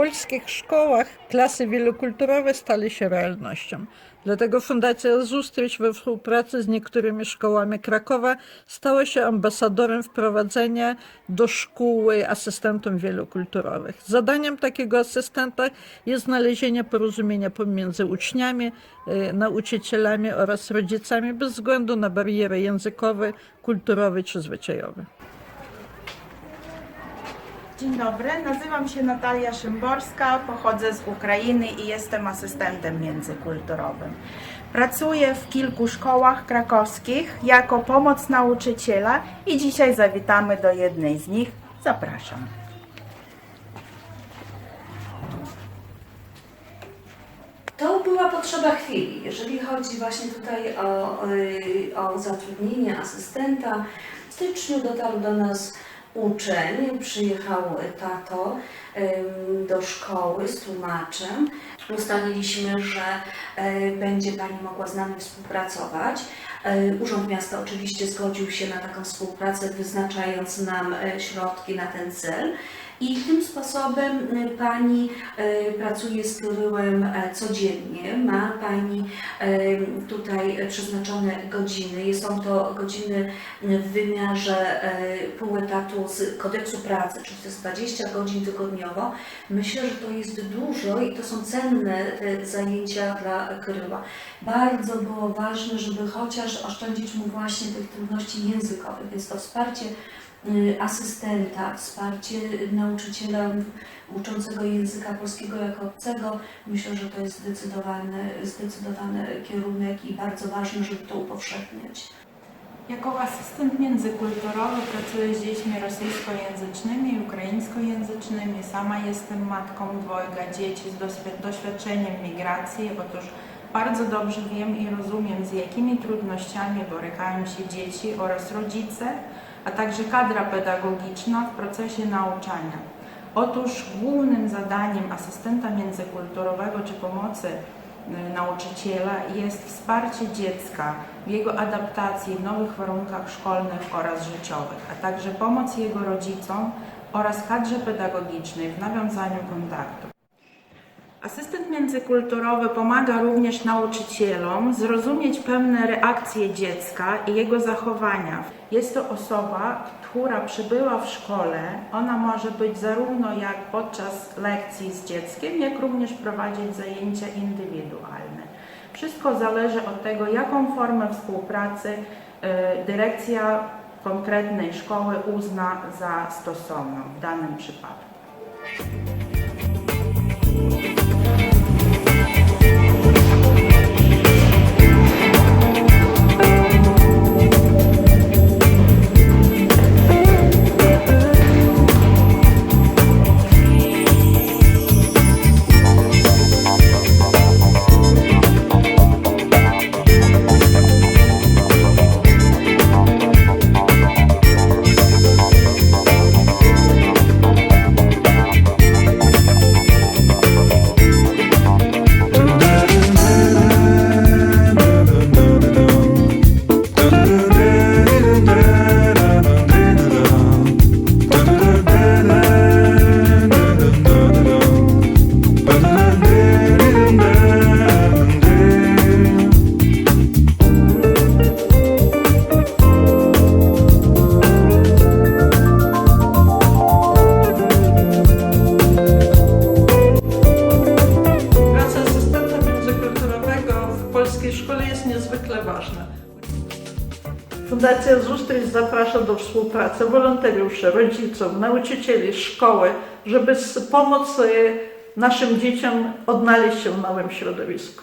polskich szkołach klasy wielokulturowe stały się realnością. Dlatego Fundacja Zustryć we współpracy z niektórymi szkołami Krakowa stała się ambasadorem wprowadzenia do szkół asystentów wielokulturowych. Zadaniem takiego asystenta jest znalezienie porozumienia pomiędzy uczniami, y, nauczycielami oraz rodzicami bez względu na bariery językowe, kulturowe czy zwyczajowe. Dzień dobry, nazywam się Natalia Szymborska, pochodzę z Ukrainy i jestem asystentem międzykulturowym. Pracuję w kilku szkołach krakowskich jako pomoc nauczyciela i dzisiaj zawitamy do jednej z nich. Zapraszam. To była potrzeba chwili. Jeżeli chodzi właśnie tutaj o, o zatrudnienie asystenta, w styczniu dotarł do nas uczeń, przyjechał tato do szkoły z tłumaczem. Ustaliliśmy, że y, będzie Pani mogła z nami współpracować. Y, Urząd Miasta oczywiście zgodził się na taką współpracę, wyznaczając nam y, środki na ten cel. I tym sposobem y, Pani y, pracuje z Kyryłem e, codziennie. Ma Pani y, tutaj przeznaczone godziny. Są to godziny w wymiarze y, pół etatu z kodeksu pracy, czyli to jest 20 godzin tygodniowo. Myślę, że to jest dużo i to są cenne te zajęcia dla Kryła. Bardzo było ważne, żeby chociaż oszczędzić mu właśnie tych trudności językowych, więc to wsparcie asystenta, wsparcie nauczyciela uczącego języka polskiego jako obcego. Myślę, że to jest zdecydowany, zdecydowany kierunek i bardzo ważne, żeby to upowszechniać. Jako asystent międzykulturowy pracuję z dziećmi rosyjskojęzycznymi ukraińskojęzycznymi. Sama jestem matką dwojga dzieci z doświ- doświadczeniem migracji. Otóż bardzo dobrze wiem i rozumiem, z jakimi trudnościami borykają się dzieci oraz rodzice, a także kadra pedagogiczna w procesie nauczania. Otóż głównym zadaniem asystenta międzykulturowego czy pomocy y, nauczyciela jest wsparcie dziecka w jego adaptacji w nowych warunkach szkolnych oraz życiowych, a także pomoc jego rodzicom oraz kadrze pedagogicznej w nawiązaniu kontaktu. Asystent międzykulturowy pomaga również nauczycielom zrozumieć pewne reakcje dziecka i jego zachowania. Jest to osoba, która przybyła w szkole. Ona może być zarówno jak podczas lekcji z dzieckiem, jak również prowadzić zajęcia indywidualne. Wszystko zależy od tego, jaką formę współpracy e, dyrekcja konkretnej szkoły uzna za stosowną w danym przypadku. Ważna. Fundacja Zustryć zaprasza do współpracy wolontariuszy, rodziców, nauczycieli, szkoły, żeby pomóc naszym dzieciom odnaleźć się w nowym środowisku.